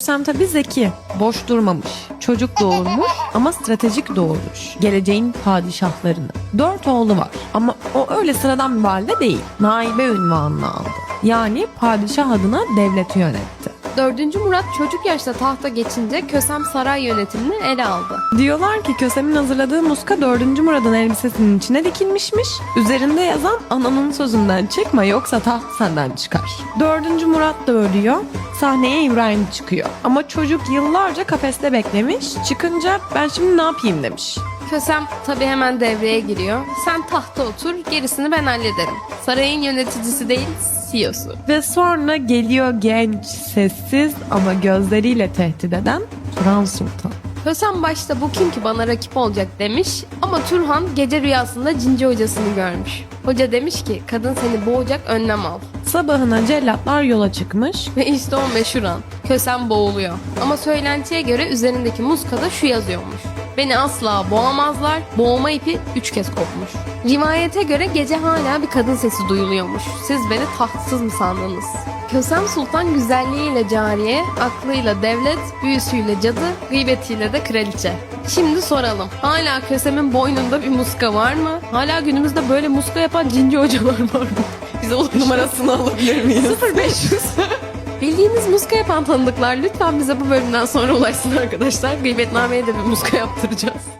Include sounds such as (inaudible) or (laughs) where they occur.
Kösem tabii zeki, boş durmamış, çocuk doğurmuş ama stratejik doğurmuş. Geleceğin padişahlarını. Dört oğlu var ama o öyle sıradan bir valide değil. Naibe ünvanını aldı. Yani padişah adına devleti yönetti. 4. Murat çocuk yaşta tahta geçince Kösem saray yönetimini ele aldı. Diyorlar ki Kösem'in hazırladığı muska 4. Murad'ın elbisesinin içine dikilmişmiş. Üzerinde yazan ananın sözünden çıkma yoksa taht senden çıkar. 4. Murat da ölüyor. Sahneye İbrahim çıkıyor. Ama çocuk yıllarca kafeste beklemiş. Çıkınca ben şimdi ne yapayım demiş. Kösem tabi hemen devreye giriyor. Sen tahta otur gerisini ben hallederim. Sarayın yöneticisi değil CEO'su. Ve sonra geliyor genç, sessiz ama gözleriyle tehdit eden Turan Sultan. Kösem başta bu kim ki bana rakip olacak demiş ama Turhan gece rüyasında cinci hocasını görmüş. Hoca demiş ki kadın seni boğacak önlem al. Sabahına cellatlar yola çıkmış. Ve işte o meşhur an. Kösem boğuluyor. Ama söylentiye göre üzerindeki muskada şu yazıyormuş. Beni asla boğamazlar, boğma ipi üç kez kopmuş. Rivayete göre gece hala bir kadın sesi duyuluyormuş. Siz beni tahtsız mı sandınız? Kösem Sultan güzelliğiyle cariye, aklıyla devlet, büyüsüyle cadı, gıybetiyle de kraliçe. Şimdi soralım. Hala Kösem'in boynunda bir muska var mı? Hala günümüzde böyle muska yapan cinci hocalar var mı? Bize. Numarasını alabilir miyiz? 0500. (laughs) Bildiğiniz muska yapan tanıdıklar lütfen bize bu bölümden sonra ulaşsın arkadaşlar. Gıybetnameye de bir muska yaptıracağız.